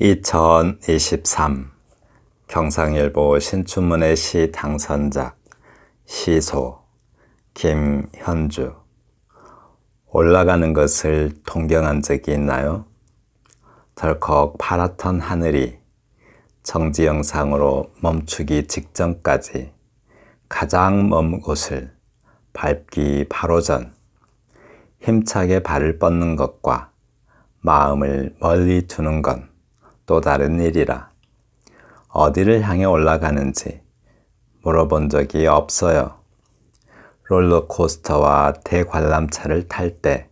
2023 경상일보 신춘문예 시 당선작 시소 김현주 올라가는 것을 동경한 적이 있나요? 덜컥 파랗던 하늘이 정지 영상으로 멈추기 직전까지 가장 먼 곳을 밟기 바로 전 힘차게 발을 뻗는 것과 마음을 멀리 두는 건 또 다른 일이라 어디를 향해 올라가는지 물어본 적이 없어요. 롤러코스터와 대관람차를 탈 때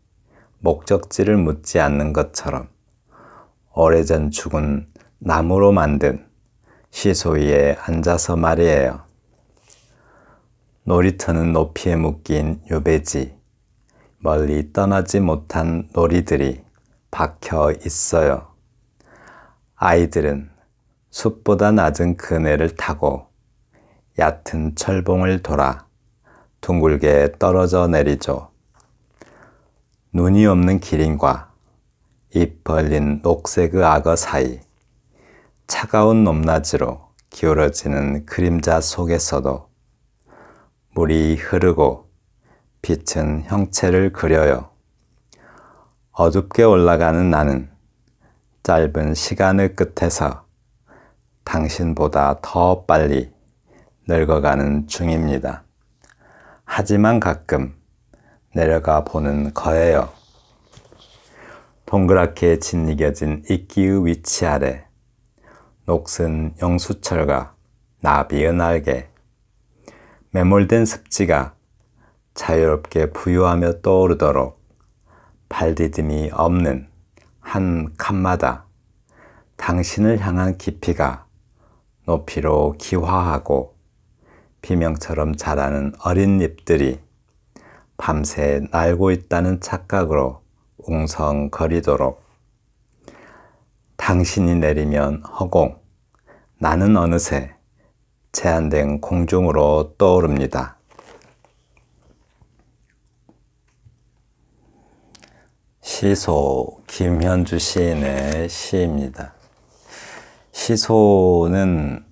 목적지를 묻지 않는 것처럼 오래전 죽은 나무로 만든 시소 위에 앉아서 말이에요. 놀이터는 높이에 묶인 유배지, 멀리 떠나지 못한 놀이들이 박혀 있어요. 아이들은 숲보다 낮은 그네를 타고 얕은 철봉을 돌아 둥글게 떨어져 내리죠. 눈이 없는 기린과 입 벌린 녹색 악어 사이 차가운 높낮이로 기울어지는 그림자 속에서도 물이 흐르고 빛은 형체를 그려요. 어둡게 올라가는 나는 짧은 시간의 끝에서 당신보다 더 빨리 늙어가는 중입니다. 하지만 가끔 내려가 보는 거예요. 동그랗게 짓이겨진 이끼의 위치 아래 녹슨 영수철과 나비의 날개 매몰된 습지가 자유롭게 부유하며 떠오르도록 발디딤이 없는 한 칸마다 당신을 향한 깊이가 높이로 기화하고 비명처럼 자라는 어린 잎들이 밤새 날고 있다는 착각으로 웅성거리도록 당신이 내리면 허공, 나는 어느새 제한된 공중으로 떠오릅니다. 시소 김현주 시인의 시입니다. 시소는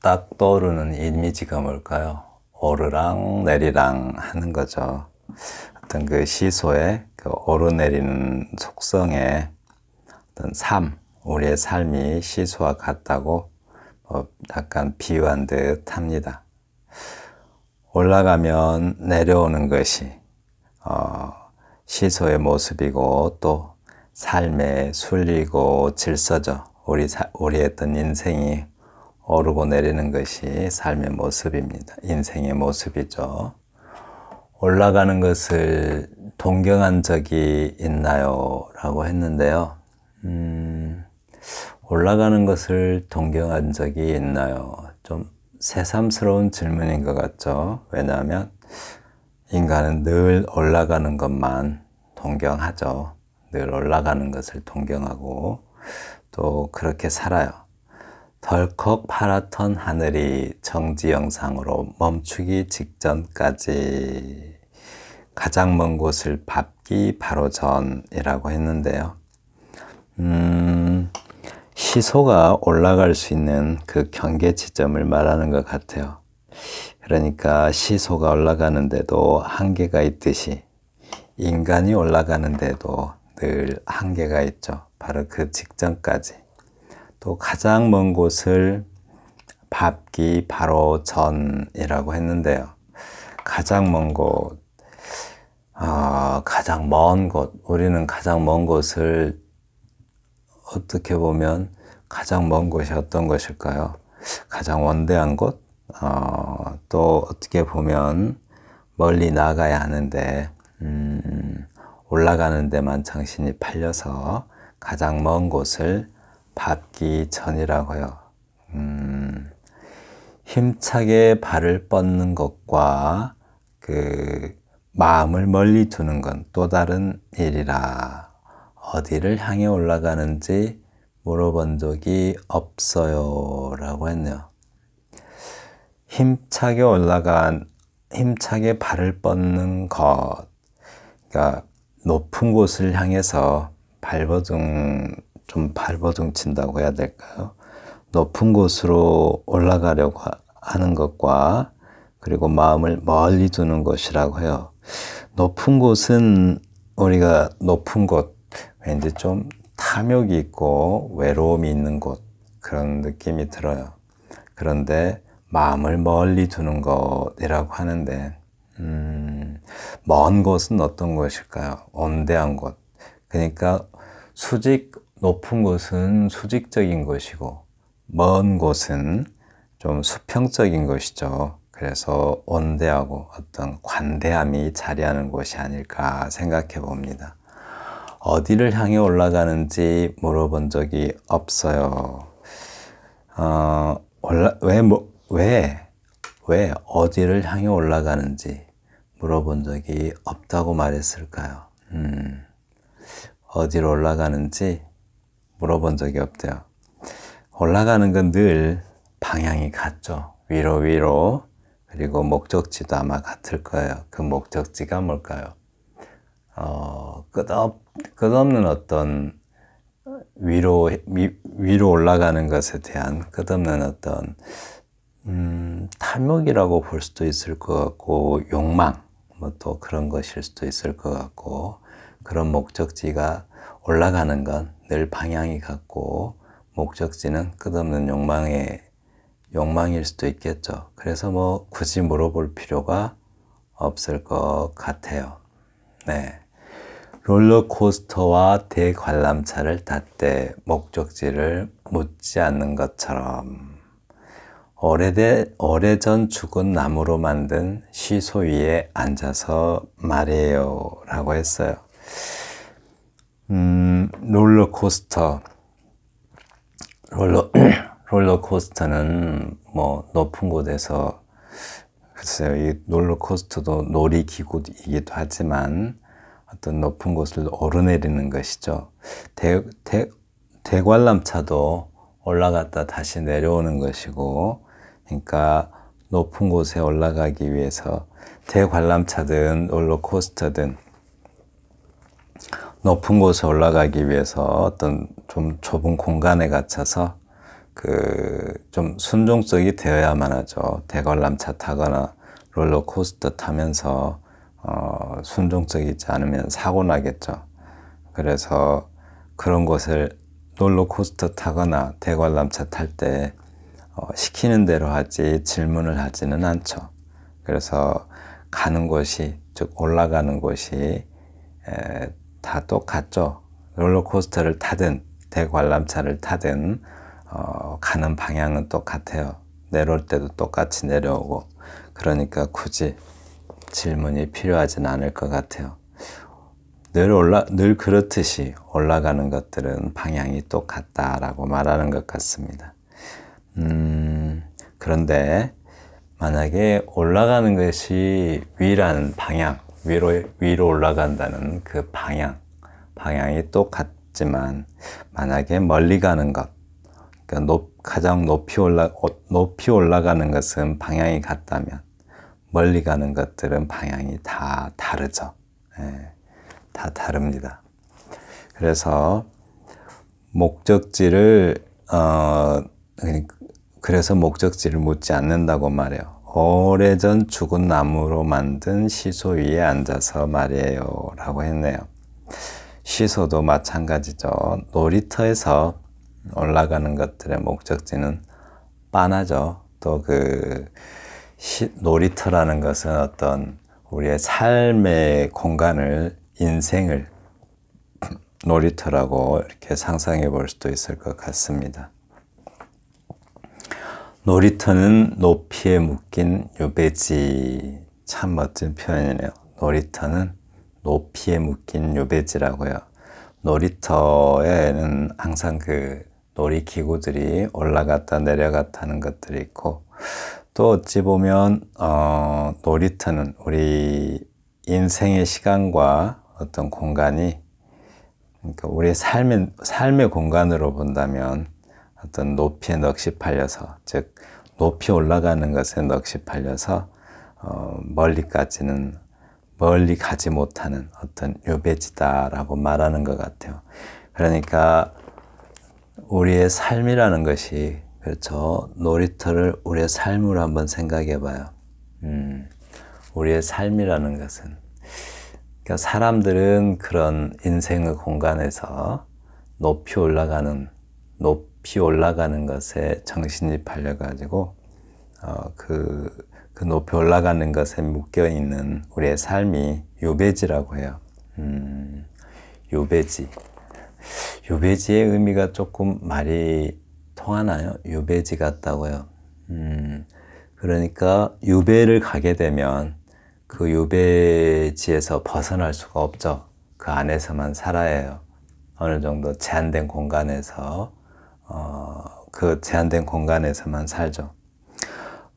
딱 떠오르는 이미지가 뭘까요? 오르랑 내리랑 하는 거죠. 어떤 그 시소의 그 오르내리는 속성의 어떤 삶, 우리의 삶이 시소와 같다고 뭐 약간 비유한 듯 합니다. 올라가면 내려오는 것이 어, 시소의 모습이고 또 삶의 순리고 질서죠. 우리 사, 우리 어떤 인생이 오르고 내리는 것이 삶의 모습입니다. 인생의 모습이죠. 올라가는 것을 동경한 적이 있나요? 라고 했는데요. 음, 올라가는 것을 동경한 적이 있나요? 좀 새삼스러운 질문인 것 같죠? 왜냐하면 인간은 늘 올라가는 것만 동경하죠. 늘 올라가는 것을 동경하고 또 그렇게 살아요. 덜컥 파랗던 하늘이 정지 영상으로 멈추기 직전까지 가장 먼 곳을 밟기 바로 전이라고 했는데요. 음, 시소가 올라갈 수 있는 그 경계 지점을 말하는 것 같아요. 그러니까 시소가 올라가는데도 한계가 있듯이 인간이 올라가는데도 늘 한계가 있죠. 바로 그 직전까지. 또 가장 먼 곳을 밟기 바로 전이라고 했는데요. 가장 먼 곳, 어, 가장 먼 곳, 우리는 가장 먼 곳을 어떻게 보면 가장 먼 곳이 어떤 것일까요? 가장 원대한 곳? 어, 또 어떻게 보면 멀리 나가야 하는데 음, 올라가는 데만 정신이 팔려서 가장 먼 곳을 밟기 전이라고요. 음, 힘차게 발을 뻗는 것과 그 마음을 멀리 두는 건 또 다른 일이라 어디를 향해 올라가는지 물어본 적이 없어요. 라고 했네요. 힘차게 올라간, 힘차게 발을 뻗는 것. 그러니까 높은 곳을 향해서 발버둥 좀 발버둥 친다고 해야 될까요? 높은 곳으로 올라가려고 하- 하는 것과 그리고 마음을 멀리 두는 것이라고 해요. 높은 곳은 우리가 높은 곳, 왠지 좀 탐욕이 있고 외로움이 있는 곳, 그런 느낌이 들어요. 그런데 마음을 멀리 두는 것이라고 하는데, 음, 먼 곳은 어떤 곳일까요? 온대한 곳. 그러니까 수직, 높은 곳은 수직적인 곳이고, 먼 곳은 좀 수평적인 것이죠. 그래서 온대하고 어떤 관대함이 자리하는 곳이 아닐까 생각해 봅니다. 어디를 향해 올라가는지 물어본 적이 없어요. 어, 올라, 왜, 뭐, 왜, 왜 어디를 향해 올라가는지 물어본 적이 없다고 말했을까요? 음, 어디로 올라가는지 물어본 적이 없대요. 올라가는 건 늘 방향이 같죠. 위로 위로. 그리고 목적지도 아마 같을 거예요. 그 목적지가 뭘까요? 어, 끝없, 끝없는 어떤 위로, 위, 위로 올라가는 것에 대한 끝없는 어떤, 음, 탐욕이라고 볼 수도 있을 것 같고, 욕망, 뭐 또 그런 것일 수도 있을 것 같고, 그런 목적지가 올라가는 건 늘 방향이 같고, 목적지는 끝없는 욕망의, 욕망일 수도 있겠죠. 그래서 뭐 굳이 물어볼 필요가 없을 것 같아요. 네. 롤러코스터와 대관람차를 탔 때 목적지를 묻지 않는 것처럼 오래돼, 오래전 죽은 나무로 만든 시소 위에 앉아서 말해요 라고 했어요. 음, 롤러코스터. 롤러, 롤러코스터는 뭐 높은 곳에서 글쎄요, 이 롤러코스터도 놀이기구이기도 하지만 어떤 높은 곳을 오르내리는 것이죠. 대, 대, 대관람차도 올라갔다 다시 내려오는 것이고, 그러니까 높은 곳에 올라가기 위해서 대관람차든 롤러코스터든 높은 곳에 올라가기 위해서 어떤 좀 좁은 공간에 갇혀서 그 좀 순종적이 되어야만 하죠. 대관람차 타거나 롤러코스터 타면서 어, 순종적이지 않으면 사고 나겠죠. 그래서 그런 곳을 롤러코스터 타거나 대관람차 탈때 어, 시키는 대로 하지 질문을 하지는 않죠. 그래서 가는 곳이 즉 올라가는 곳이 에, 다 똑같죠. 롤러코스터를 타든 대관람차를 타든 어, 가는 방향은 똑같아요. 내려올 때도 똑같이 내려오고 그러니까 굳이 질문이 필요하진 않을 것 같아요. 늘 올라 늘 그렇듯이 올라가는 것들은 방향이 똑같다라고 말하는 것 같습니다. 음, 그런데 만약에 올라가는 것이 위라는 방향, 위로 위로 올라간다는 그 방향, 방향이 똑같지만 만약에 멀리 가는 것, 그러니까 높, 가장 높이 올라 높이 올라가는 것은 방향이 같다면 멀리 가는 것들은 방향이 다 다르죠. 예, 다 다릅니다. 그래서 목적지를 어 그래서 목적지를 묻지 않는다고 말해요. 오래전 죽은 나무로 만든 시소 위에 앉아서 말이에요. 라고 했네요. 시소도 마찬가지죠. 놀이터에서 올라가는 것들의 목적지는 빤하죠. 또 그 놀이터라는 것은 어떤 우리의 삶의 공간을, 인생을 놀이터라고 이렇게 상상해 볼 수도 있을 것 같습니다. 놀이터는 높이에 묶인 유배지. 참 멋진 표현이네요. 놀이터는 높이에 묶인 유배지라고요. 놀이터에는 항상 그 놀이기구들이 올라갔다 내려갔다 하는 것들이 있고, 또 어찌 보면, 어, 놀이터는 우리 인생의 시간과 어떤 공간이, 그러니까 우리의 삶의, 삶의 공간으로 본다면, 어떤 높이에 넋이 팔려서, 즉, 높이 올라가는 것에 넋이 팔려서, 어, 멀리까지는 멀리 가지 못하는 어떤 유배지다라고 말하는 것 같아요. 그러니까 우리의 삶이라는 것이 그렇죠. 놀이터를 우리의 삶으로 한번 생각해 봐요. 음, 우리의 삶이라는 것은 그러니까 사람들은 그런 인생의 공간에서 높이 올라가는 높 이 올라가는 것에 정신이 팔려 가지고 어, 그, 그 높이 올라가는 것에 묶여 있는 우리의 삶이 유배지라고 해요. 음, 유배지. 유배지의 의미가 조금 말이 통하나요? 유배지 같다고요. 음, 그러니까 유배를 가게 되면 그 유배지에서 벗어날 수가 없죠. 그 안에서만 살아야 해요. 어느 정도 제한된 공간에서 어, 그 제한된 공간에서만 살죠.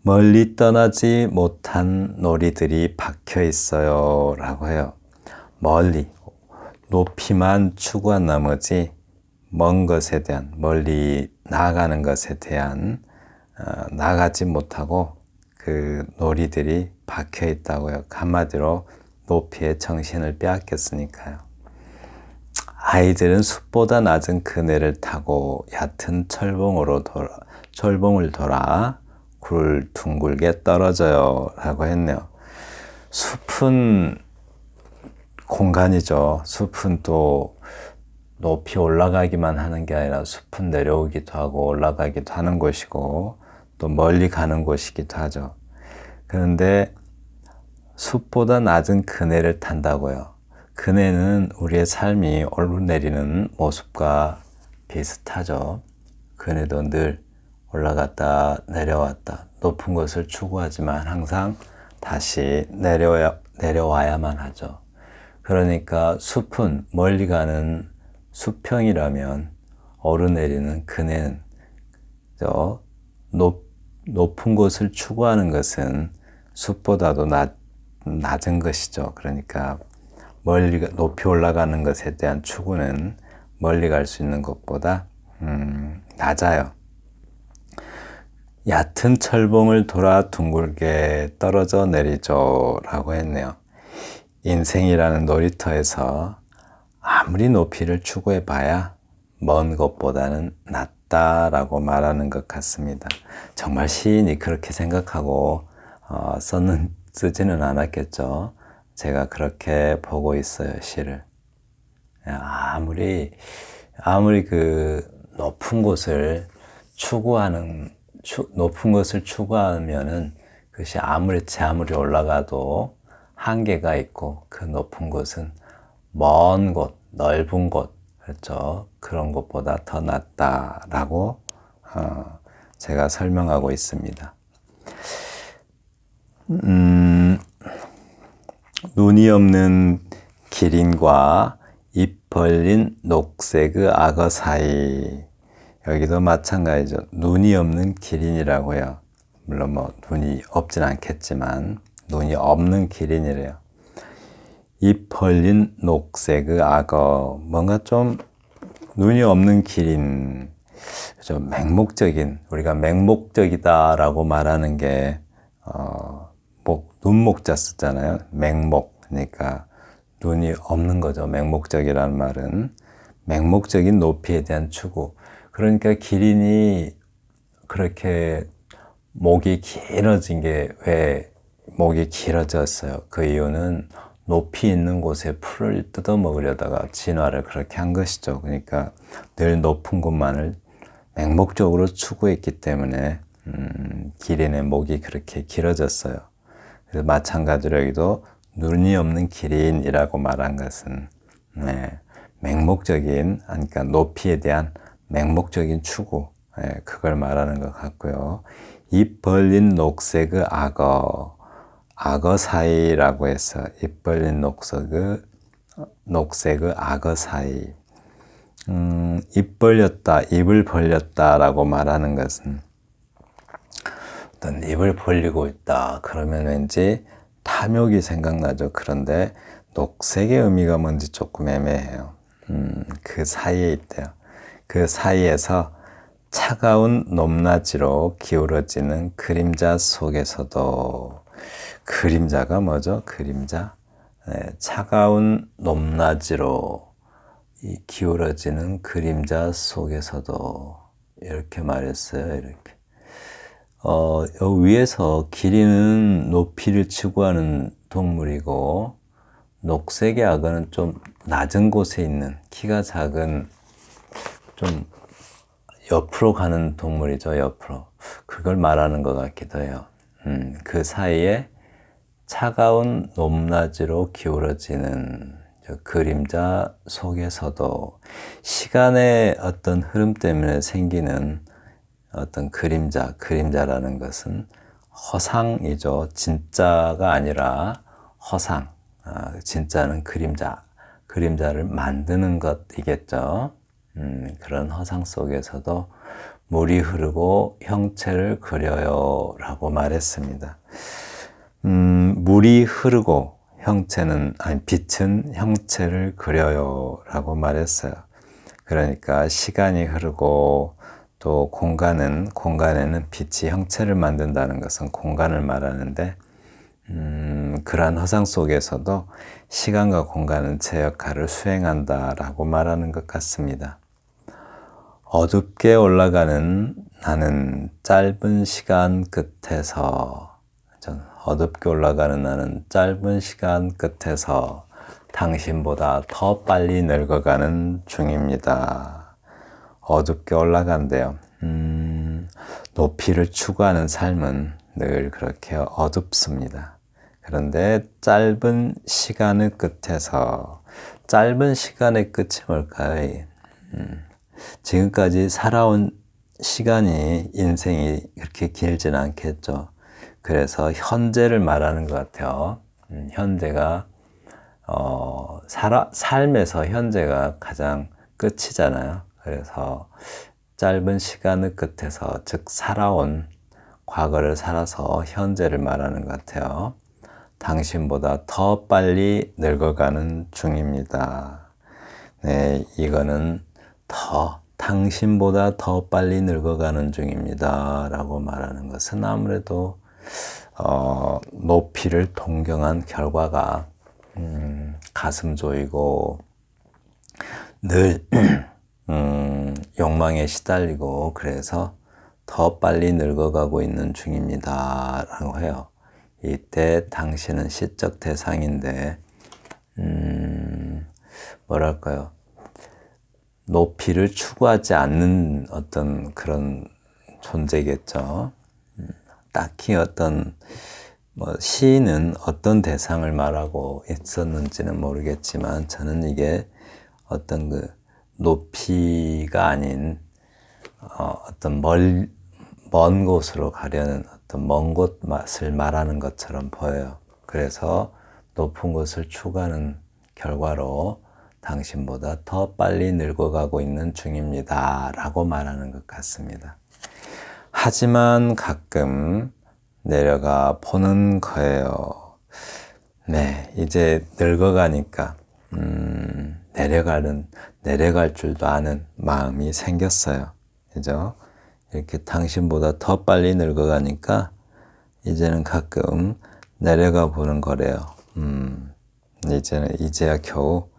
멀리 떠나지 못한 놀이들이 박혀 있어요. 라고 해요. 멀리, 높이만 추구한 나머지 먼 것에 대한, 멀리 나아가는 것에 대한, 어, 나가지 못하고 그 놀이들이 박혀 있다고요. 한마디로 높이의 정신을 빼앗겼으니까요. 아이들은 숲보다 낮은 그네를 타고 얕은 철봉으로 돌아, 철봉을 돌아 굴 둥글게 떨어져요. 라고 했네요. 숲은 공간이죠. 숲은 또 높이 올라가기만 하는 게 아니라 숲은 내려오기도 하고 올라가기도 하는 곳이고 또 멀리 가는 곳이기도 하죠. 그런데 숲보다 낮은 그네를 탄다고요. 그네는 우리의 삶이 오르내리는 모습과 비슷하죠. 그네도 늘 올라갔다 내려왔다 높은 것을 추구하지만 항상 다시 내려야, 내려와야만 하죠. 그러니까 숲은 멀리 가는 수평이라면 오르내리는 그네는 저 높, 높은 곳을 추구하는 것은 숲보다도 낮, 낮은 것이죠. 그러니까 멀리 높이 올라가는 것에 대한 추구는 멀리 갈 수 있는 것보다 음, 낮아요. 얕은 철봉을 돌아 둥글게 떨어져 내리죠. 라고 했네요. 인생이라는 놀이터에서 아무리 높이를 추구해 봐야 먼 것보다는 낫다라고 말하는 것 같습니다. 정말 시인이 그렇게 생각하고 어, 썼는, 쓰지는 않았겠죠. 제가 그렇게 보고 있어요, 시를. 아무리, 아무리 그 높은 곳을 추구하는 추, 높은 것을 추구하면은 그것이 아무리 제 아무리 올라가도 한계가 있고 그 높은 곳은 먼 곳, 넓은 곳, 그렇죠. 그런 것보다 더 낫다라고 어, 제가 설명하고 있습니다. 음, 눈이 없는 기린과 입 벌린 녹색의 악어 사이 여기도 마찬가지죠. 눈이 없는 기린이라고 해요. 물론 뭐 눈이 없진 않겠지만 눈이 없는 기린이래요. 입 벌린 녹색의 악어 뭔가 좀 눈이 없는 기린 좀 맹목적인 우리가 맹목적이다라고 말하는 게 어, 목 눈목자 쓰잖아요. 맹목 그러니까 눈이 없는 거죠. 맹목적이라는 말은 맹목적인 높이에 대한 추구. 그러니까 기린이 그렇게 목이 길어진 게 왜 목이 길어졌어요? 그 이유는 높이 있는 곳에 풀을 뜯어 먹으려다가 진화를 그렇게 한 것이죠. 그러니까 늘 높은 곳만을 맹목적으로 추구했기 때문에 음, 기린의 목이 그렇게 길어졌어요. 마찬가지로 여기도 눈이 없는 기린이라고 말한 것은 네, 맹목적인 그러니까 높이에 대한 맹목적인 추구, 예, 그걸 말하는 것 같고요. 입 벌린 녹색의 악어, 악어 사이라고 해서 입 벌린 녹색의, 녹색의 악어 사이. 음, 입 벌렸다, 입을 벌렸다라고 말하는 것은 어떤 입을 벌리고 있다. 그러면 왠지 탐욕이 생각나죠. 그런데 녹색의 의미가 뭔지 조금 애매해요. 음, 그 사이에 있대요. 그 사이에서 차가운 높낮이로 기울어지는 그림자 속에서도 그림자가 뭐죠? 그림자 네, 차가운 높낮이로 이 기울어지는 그림자 속에서도 이렇게 말했어요. 이렇게. 어, 위에서 길이는 높이를 추구하는 동물이고 녹색의 악어는 좀 낮은 곳에 있는 키가 작은 좀 옆으로 가는 동물이죠. 옆으로. 그걸 말하는 것 같기도 해요. 음, 그 사이에 차가운 높낮이로 기울어지는 저 그림자 속에서도 시간의 어떤 흐름 때문에 생기는 어떤 그림자, 그림자라는 것은 허상이죠. 진짜가 아니라 허상. 아, 진짜는 그림자, 그림자를 만드는 것이겠죠. 음, 그런 허상 속에서도 물이 흐르고 형체를 그려요 라고 말했습니다. 음, 물이 흐르고 형체는, 아니, 빛은 형체를 그려요 라고 말했어요. 그러니까 시간이 흐르고 또 공간은, 공간에는 빛이 형체를 만든다는 것은 공간을 말하는데, 음, 그러한 허상 속에서도 시간과 공간은 제 역할을 수행한다라고 말하는 것 같습니다. 어둡게 올라가는 나는 짧은 시간 끝에서 어둡게 올라가는 나는 짧은 시간 끝에서 당신보다 더 빨리 늙어가는 중입니다. 어둡게 올라간대요. 음, 높이를 추구하는 삶은 늘 그렇게 어둡습니다. 그런데 짧은 시간의 끝에서 짧은 시간의 끝이 뭘까요? 음, 지금까지 살아온 시간이 인생이 그렇게 길지는 않겠죠. 그래서 현재를 말하는 것 같아요. 음, 현재가 어, 살아, 삶에서 현재가 가장 끝이잖아요. 그래서 짧은 시간의 끝에서 즉 살아온 과거를 살아서 현재를 말하는 것 같아요. 당신보다 더 빨리 늙어가는 중입니다. 네, 이거는 더 당신보다 더 빨리 늙어가는 중입니다. 라고 말하는 것은 아무래도 어, 높이를 동경한 결과가 음, 가슴 조이고 늘 음, 욕망에 시달리고 그래서 더 빨리 늙어가고 있는 중입니다. 라고 해요. 이때 당신은 시적 대상인데, 음, 뭐랄까요. 높이를 추구하지 않는 어떤 그런 존재겠죠. 음, 딱히 어떤 뭐 시인은 어떤 대상을 말하고 있었는지는 모르겠지만 저는 이게 어떤 그 높이가 아닌 어, 어떤 멀, 먼 곳으로 가려는 어떤 먼곳 맛을 말하는 것처럼 보여요. 그래서 높은 곳을 추구하는 결과로 당신보다 더 빨리 늙어가고 있는 중입니다. 라고 말하는 것 같습니다. 하지만 가끔 내려가 보는 거예요. 네, 이제 늙어가니까, 음, 내려가는, 내려갈 줄도 아는 마음이 생겼어요. 그죠? 이렇게 당신보다 더 빨리 늙어가니까, 이제는 가끔 내려가 보는 거래요. 음, 이제는, 이제야 겨우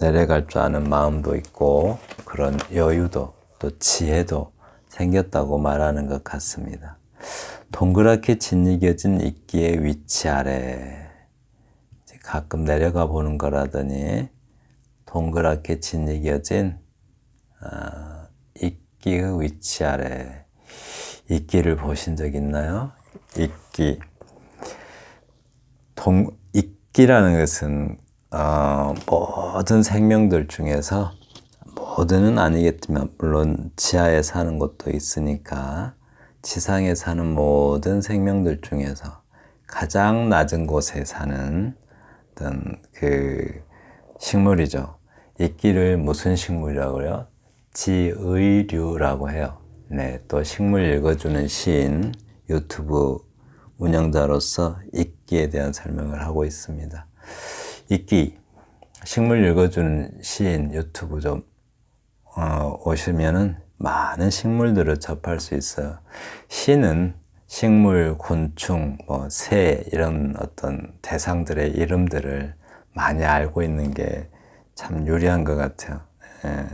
내려갈 줄 아는 마음도 있고 그런 여유도 또 지혜도 생겼다고 말하는 것 같습니다. 동그랗게 짓이겨진 이끼의 위치 아래 가끔 내려가 보는 거라더니 동그랗게 짓이겨진 아, 이끼의 위치 아래 이끼를 보신 적 있나요? 이끼 동 이끼라는 것은 어, 모든 생명들 중에서 모든은 아니겠지만 물론 지하에 사는 것도 있으니까 지상에 사는 모든 생명들 중에서 가장 낮은 곳에 사는 어떤 그 식물이죠. 이끼를 무슨 식물이라고 요? 지의류라고 해요. 네, 또 식물 읽어주는 시인 유튜브 운영자로서 이끼에 대한 설명을 하고 있습니다. 이끼 식물 읽어주는 시인 유튜브 좀 어, 오시면은 많은 식물들을 접할 수 있어요. 시는 식물, 곤충, 뭐 새 이런 어떤 대상들의 이름들을 많이 알고 있는 게 참 유리한 것 같아요. 예,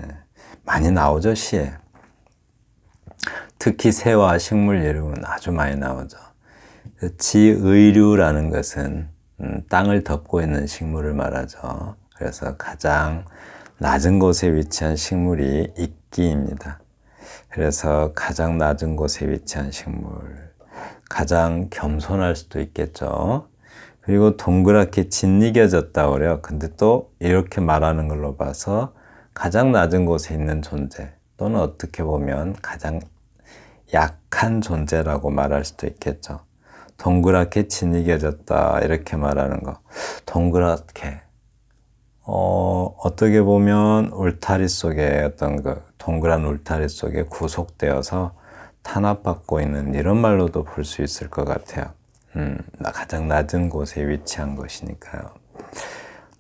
많이 나오죠 시에. 특히 새와 식물 이름은 아주 많이 나오죠. 지의류라는 것은 음, 땅을 덮고 있는 식물을 말하죠. 그래서 가장 낮은 곳에 위치한 식물이 이끼입니다. 그래서 가장 낮은 곳에 위치한 식물, 가장 겸손할 수도 있겠죠. 그리고 동그랗게 짓이겨졌다 그래요. 근데 또 이렇게 말하는 걸로 봐서 가장 낮은 곳에 있는 존재 또는 어떻게 보면 가장 약한 존재라고 말할 수도 있겠죠. 동그랗게 짓이겨졌다 이렇게 말하는 거. 동그랗게 어, 어떻게 보면 울타리 속에 어떤 그 동그란 울타리 속에 구속되어서 탄압받고 있는 이런 말로도 볼 수 있을 것 같아요. 음, 가장 낮은 곳에 위치한 것이니까요.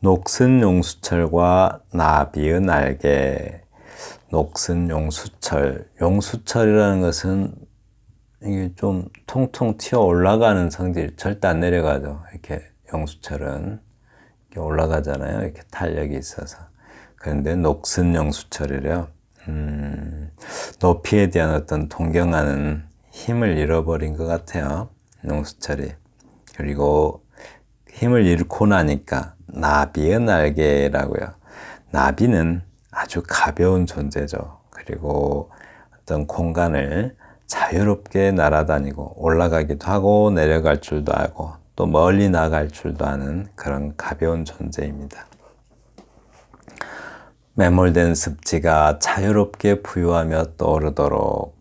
녹슨 용수철과 나비의 날개. 녹슨 용수철. 용수철이라는 것은 이게 좀 통통 튀어 올라가는 성질, 절대 안 내려가죠. 이렇게 용수철은. 이렇게 올라가잖아요. 이렇게 탄력이 있어서. 그런데 녹슨 용수철이래요. 음, 높이에 대한 어떤 동경하는 힘을 잃어버린 것 같아요. 용수철이. 그리고 힘을 잃고 나니까 나비의 날개라고요. 나비는 아주 가벼운 존재죠. 그리고 어떤 공간을 자유롭게 날아다니고 올라가기도 하고 내려갈 줄도 알고 또 멀리 나갈 줄도 아는 그런 가벼운 존재입니다. 매몰된 습지가 자유롭게 부유하며 떠오르도록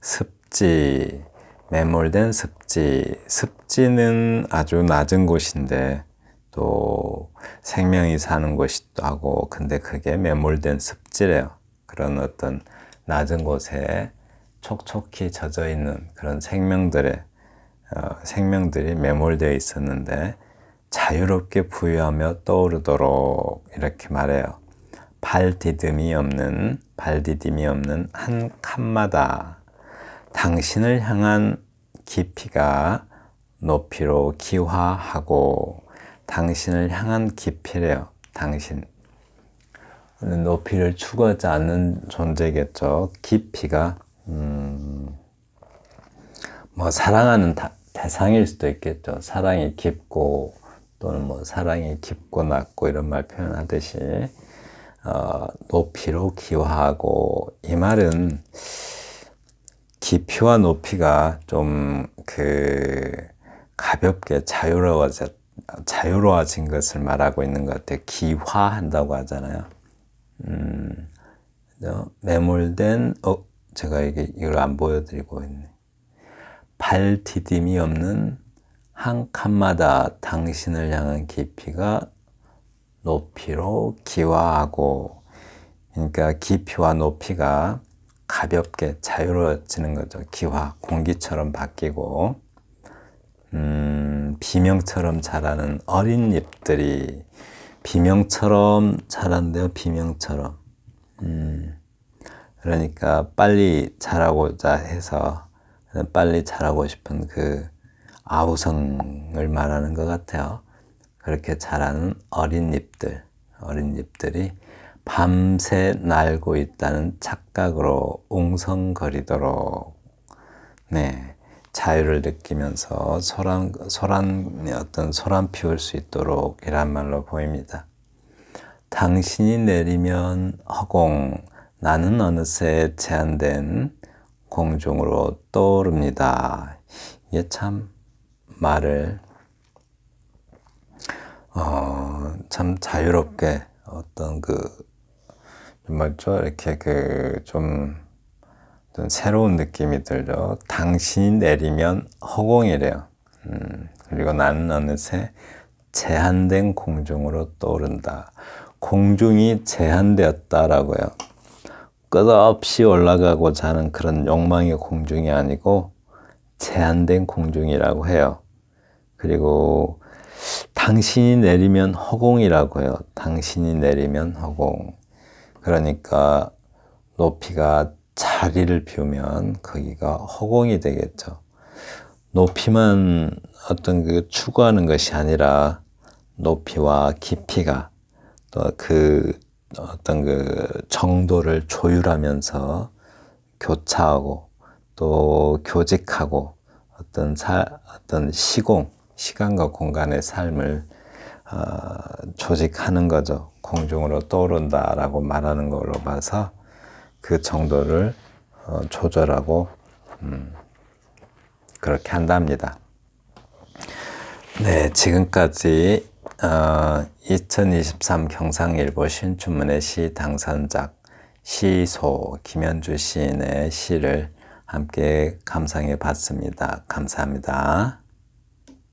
습지, 매몰된 습지, 습지는 아주 낮은 곳인데 또 생명이 사는 곳이기도 하고 근데 그게 매몰된 습지래요. 그런 어떤 낮은 곳에 촉촉히 젖어 있는 그런 생명들의 어, 생명들이 매몰되어 있었는데 자유롭게 부유하며 떠오르도록 이렇게 말해요. 발 디딤이 없는 발 디딤이 없는 한 칸마다 당신을 향한 깊이가 높이로 기화하고 당신을 향한 깊이래요. 당신 높이를 추구하지 않는 존재겠죠. 깊이가 음, 뭐 사랑하는 다, 대상일 수도 있겠죠. 사랑이 깊고 또는 뭐 사랑이 깊고 낮고 이런 말 표현하듯이 어, 높이로 기화하고 이 말은 깊이와 높이가 좀 그 가볍게 자유로워져 자유로워진 것을 말하고 있는 것 같아요. 기화한다고 하잖아요. 음, 매몰된 어 제가 이게 이걸 안 보여드리고 있네. 발 디딤이 없는 한 칸마다 당신을 향한 깊이가 높이로 기화하고 그러니까 깊이와 높이가 가볍게 자유로워지는 거죠. 기화, 공기처럼 바뀌고 음, 비명처럼 자라는 어린 잎들이 비명처럼 자란대요. 비명처럼. 음, 그러니까 빨리 자라고자 해서 빨리 자라고 싶은 그 아우성을 말하는 것 같아요. 그렇게 자라는 어린 잎들, 어린 잎들이 밤새 날고 있다는 착각으로 웅성거리도록, 네, 자유를 느끼면서 소란, 소란, 어떤 소란 피울 수 있도록 이란 말로 보입니다. 당신이 내리면 허공, 나는 어느새 제한된 공중으로 떠오릅니다. 이게 참 말을 어, 참 자유롭게 어떤 그 뭐죠 이렇게 그 좀 새로운 느낌이 들죠. 당신이 내리면 허공이래요. 음, 그리고 나는 어느새 제한된 공중으로 떠오른다. 공중이 제한되었다라고요. 끝없이 올라가고자 하는 그런 욕망의 공중이 아니고 제한된 공중이라고 해요. 그리고 당신이 내리면 허공이라고 해요. 당신이 내리면 허공. 그러니까 높이가 자리를 비우면 거기가 허공이 되겠죠. 높이만 어떤 그 추구하는 것이 아니라 높이와 깊이가 또 그 어떤 그 정도를 조율하면서 교차하고 또 교직하고 어떤 사, 어떤 시공, 시간과 공간의 삶을 어, 조직하는 거죠. 공중으로 떠오른다라고 말하는 걸로 봐서 그 정도를 어, 조절하고 음, 그렇게 한답니다. 네, 지금까지 어, 2023 경상일보 신춘문예 시 당선작 시소 김현주 시인의 시를 함께 감상해 봤습니다. 감사합니다.